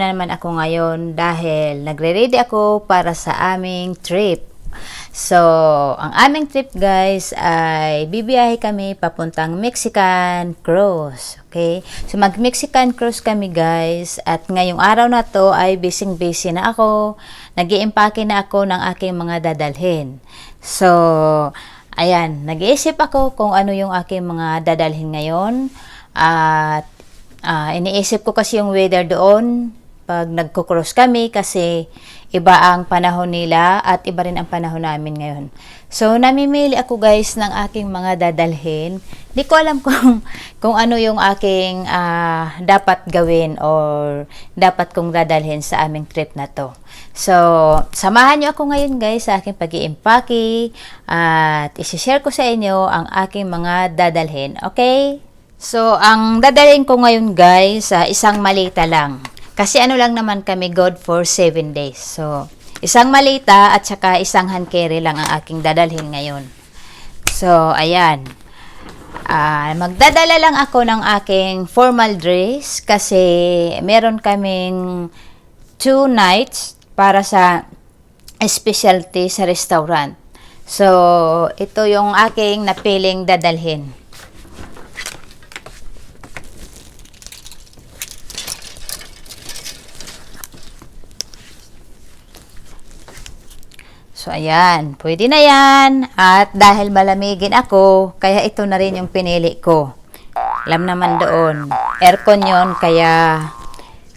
na naman ako ngayon dahil nagre-ready ako para sa aming trip. So, ang aming trip guys ay bibiyahe kami papuntang Mexican Cruise. Okay? So, mag-Mexican Cruise kami guys at ngayong araw na to ay busy-busy na ako. nag na ako ng aking mga dadalhin. So, ayan, nag-iisip ako kung ano yung aking mga dadalhin ngayon. At ah, iniisip ko kasi yung weather doon pag nagko-cross kami kasi iba ang panahon nila at iba rin ang panahon namin ngayon. So, namimili ako guys ng aking mga dadalhin. Di ko alam kung, kung ano yung aking ah, dapat gawin or dapat kong dadalhin sa aming trip na to. So, samahan nyo ako ngayon guys sa aking pag iimpake at isishare ko sa inyo ang aking mga dadalhin. Okay? So, ang dadalhin ko ngayon guys, ah, isang malita lang. Kasi ano lang naman kami good for 7 days. So, isang malita at saka isang carry lang ang aking dadalhin ngayon. So, ayan. Ah, magdadala lang ako ng aking formal dress kasi meron kaming two nights para sa specialty sa restaurant. So, ito yung aking napiling dadalhin. So, ayan. Pwede na yan. At dahil malamigin ako, kaya ito na rin yung pinili ko. Alam naman doon. Aircon yon kaya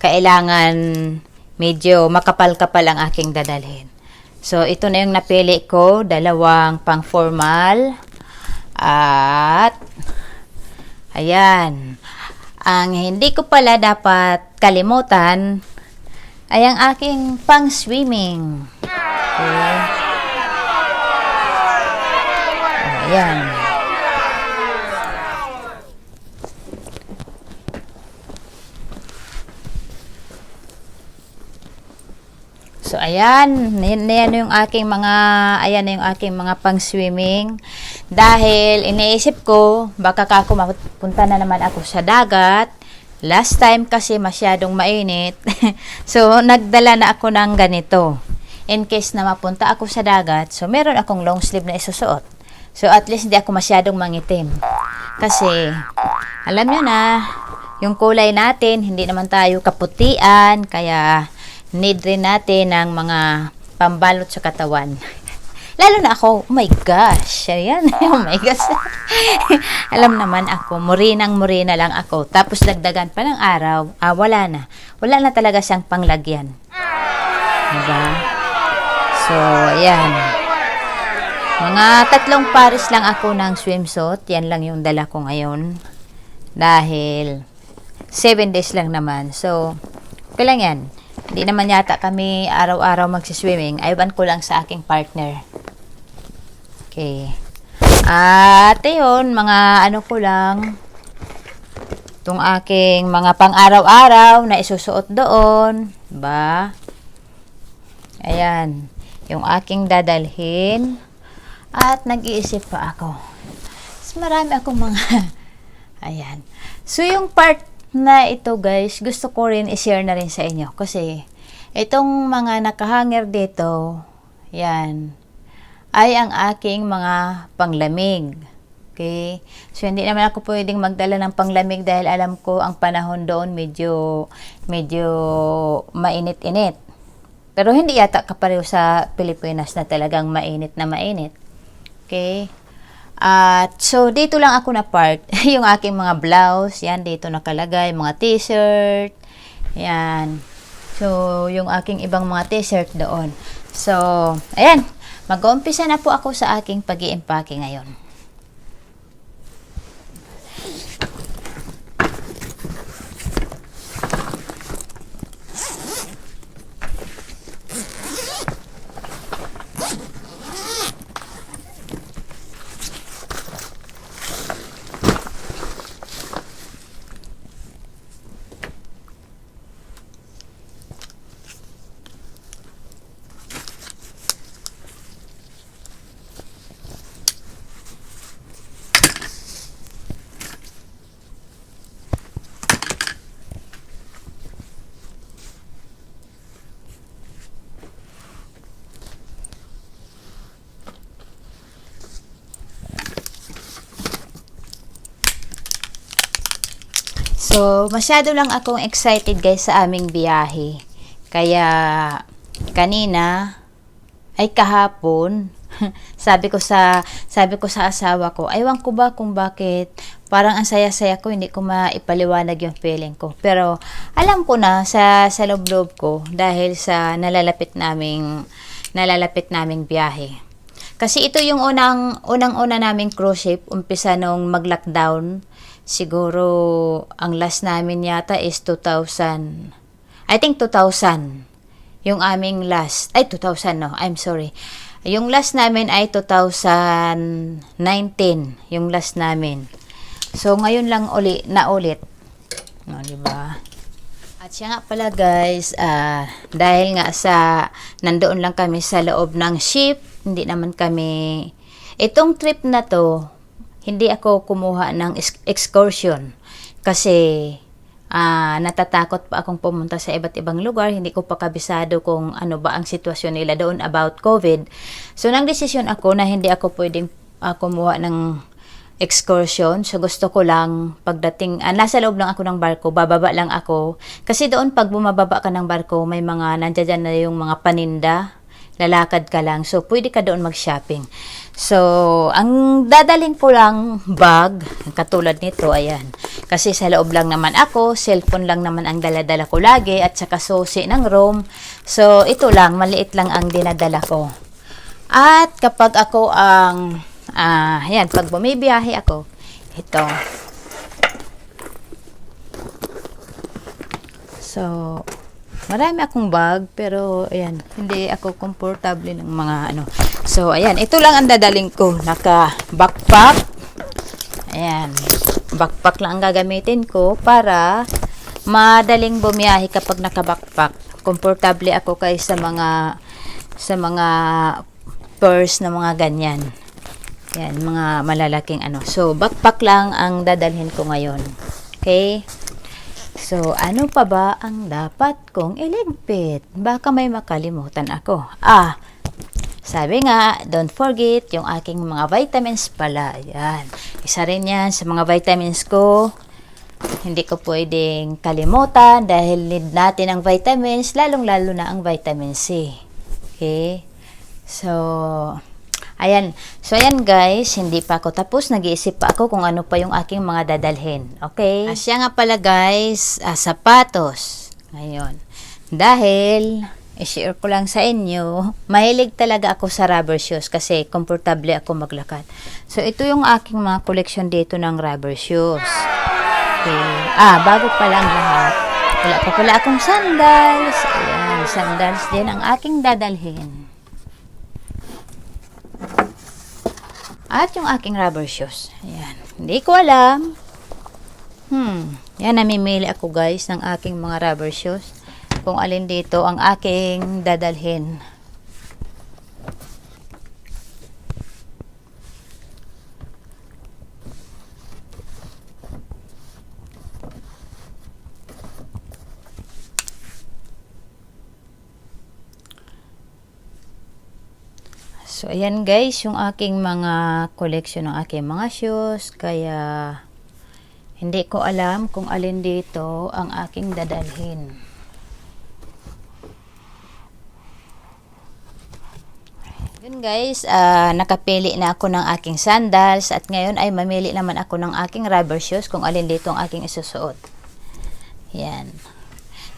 kailangan medyo makapal-kapal ang aking dadalhin. So, ito na yung napili ko. Dalawang pang formal. At, ayan. Ang hindi ko pala dapat kalimutan ay ang aking pang swimming. Okay. Ayan. So, ayan. Yan, yan yung aking mga, ayan yung aking mga pang-swimming. Dahil, iniisip ko, baka kako mapunta na naman ako sa dagat. Last time kasi masyadong mainit. so, nagdala na ako ng ganito. In case na mapunta ako sa dagat, so meron akong long sleeve na isusuot. So, at least hindi ako masyadong mangitim. Kasi, alam nyo na, yung kulay natin, hindi naman tayo kaputian, kaya need rin natin ng mga pambalot sa katawan. Lalo na ako, oh my gosh, ayan, oh my gosh. Alam naman ako, murinang murina lang ako. Tapos dagdagan pa ng araw, ah, wala na. Wala na talaga siyang panglagyan. Diba? So, ayan. Mga tatlong pares lang ako ng swimsuit. Yan lang yung dala ko ngayon. Dahil, 7 days lang naman. So, okay lang yan. Hindi naman yata kami araw-araw magsiswimming. Aywan ko lang sa aking partner. Okay. At yun, mga ano ko lang, itong aking mga pang-araw-araw na isusuot doon. Ba? Ayan. Yung aking dadalhin. At nag-iisip pa ako. Mas marami akong mga... Ayan. So, yung part na ito guys, gusto ko rin i-share na rin sa inyo. Kasi, itong mga nakahanger dito, yan, ay ang aking mga panglamig. Okay? So, hindi naman ako pwedeng magdala ng panglamig dahil alam ko ang panahon doon medyo, medyo mainit-init. Pero hindi yata kapareho sa Pilipinas na talagang mainit na mainit. Okay? At so dito lang ako na part, yung aking mga blouse, yan dito nakalagay, mga t-shirt. Yan. So yung aking ibang mga t-shirt doon. So, ayan. Mag-uumpisa na po ako sa aking pag-iimpake ngayon. So, masyado lang akong excited guys sa aming biyahe. Kaya, kanina, ay kahapon, sabi ko sa sabi ko sa asawa ko, aywan ko ba kung bakit parang ang saya-saya ko, hindi ko maipaliwanag yung feeling ko. Pero alam ko na sa sa loob-loob ko dahil sa nalalapit naming nalalapit naming biyahe. Kasi ito yung unang unang-una naming cruise ship, umpisa nung mag-lockdown. Siguro ang last namin yata is 2000. I think 2000. Yung aming last, ay 2000 no, I'm sorry. Yung last namin ay 2019, yung last namin. So ngayon lang uli na ulit. No, di ba? At siya nga pala guys, ah, dahil nga sa nandoon lang kami sa loob ng ship, hindi naman kami itong trip na to, hindi ako kumuha ng ex- excursion kasi ah, natatakot pa akong pumunta sa iba't ibang lugar, hindi ko pa kabisado kung ano ba ang sitwasyon nila doon about COVID. So nang desisyon ako na hindi ako pwedeng ah, kumuha ng excursion. So gusto ko lang pagdating, ah, nasa loob lang ako ng barko, bababa lang ako. Kasi doon pag bumababa ka ng barko, may mga nandiyan na yung mga paninda, lalakad ka lang. So pwede ka doon mag-shopping. So, ang dadaling ko lang bag, katulad nito, ayan. Kasi sa loob lang naman ako, cellphone lang naman ang daladala ko lagi, at saka susi ng room. So, ito lang, maliit lang ang dinadala ko. At kapag ako ang, ah, ayan, pag bumibiyahe ako, ito. So, marami akong bag, pero, ayan, hindi ako komportable ng mga ano. So, ayan, ito lang ang dadaling ko. Naka backpack. Ayan, backpack lang ang gagamitin ko para madaling bumiyahe kapag naka-backpack. Komportable ako kay sa mga sa mga purse na mga ganyan. Yan, mga malalaking ano. So, backpack lang ang dadalhin ko ngayon. Okay? So, ano pa ba ang dapat kong iligpit? Baka may makalimutan ako. Ah, sabi nga, don't forget yung aking mga vitamins pala. Ayan. Isa rin yan sa mga vitamins ko. Hindi ko pwedeng kalimutan dahil need natin ang vitamins, lalong-lalo na ang vitamin C. Okay? So, ayan. So, ayan guys, hindi pa ako tapos. Nag-iisip pa ako kung ano pa yung aking mga dadalhin. Okay? Ah, siya nga pala guys, ah, sapatos. Ngayon. Dahil, i-share ko lang sa inyo, mahilig talaga ako sa rubber shoes kasi komportable ako maglakad. So, ito yung aking mga collection dito ng rubber shoes. Okay. Ah, bago pa lang lahat. Wala pa pala akong sandals. Ayan, sandals din ang aking dadalhin. At yung aking rubber shoes. Ayan. Hindi ko alam. Hmm. Yan, namimili ako guys ng aking mga rubber shoes. Kung alin dito ang aking dadalhin. So, ayan guys, yung aking mga collection ng aking mga shoes. Kaya, hindi ko alam kung alin dito ang aking dadalhin. Yun guys, ah, nakapili na ako ng aking sandals at ngayon ay mamili naman ako ng aking rubber shoes kung alin dito ang aking isusuot. Yan.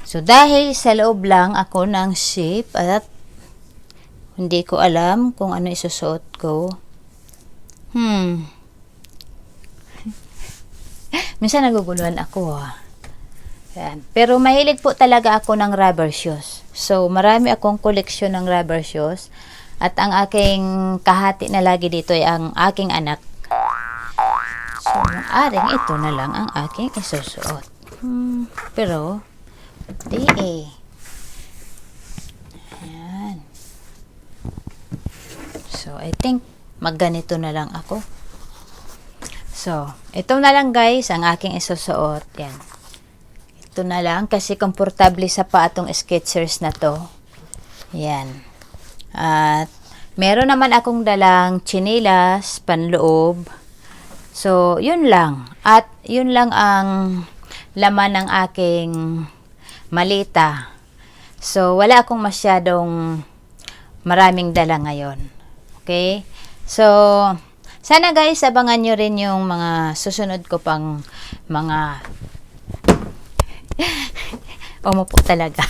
So dahil sa loob lang ako ng ship at hindi ko alam kung ano isusuot ko. Hmm. Minsan naguguluhan ako ah. Yan. Pero mahilig po talaga ako ng rubber shoes. So marami akong koleksyon ng rubber shoes. At ang aking kahati na lagi dito ay ang aking anak. So, aring ito na lang ang aking isusuot. Hmm, pero, di eh. Ayan. So, I think magganito na lang ako. So, ito na lang guys ang aking isusuot. Yan. Ito na lang kasi komportable sa pa atong Skechers na to. Yan. At meron naman akong dalang chinilas, panloob. So, yun lang. At yun lang ang laman ng aking malita. So, wala akong masyadong maraming dala ngayon. Okay? So, sana guys, abangan nyo rin yung mga susunod ko pang mga umupo talaga.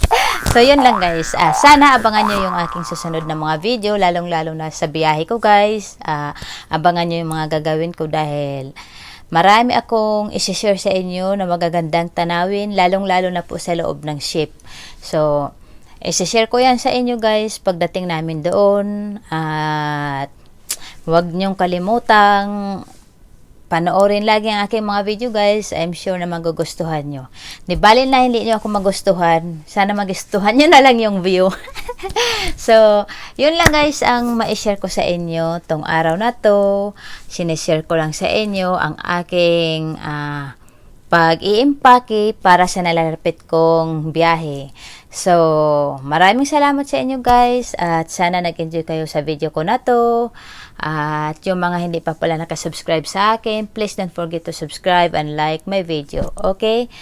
so, yun lang guys. Ah, sana abangan nyo yung aking susunod na mga video, lalong-lalo na sa biyahe ko guys. Ah, abangan nyo yung mga gagawin ko dahil marami akong isi-share sa inyo na magagandang tanawin, lalong-lalo na po sa loob ng ship. So, isi-share ko yan sa inyo guys pagdating namin doon. At huwag nyong kalimutang panoorin lagi ang aking mga video guys. I'm sure na magugustuhan nyo. Di bali na hindi nyo ako magustuhan. Sana magustuhan nyo na lang yung view. so, yun lang guys ang ma-share ko sa inyo tong araw na to. Sinishare ko lang sa inyo ang aking ah, pag-iimpake para sa nalalapit kong biyahe. So, maraming salamat sa inyo guys at sana nag-enjoy kayo sa video ko na to. At yung mga hindi pa pala nakasubscribe sa akin, please don't forget to subscribe and like my video. Okay?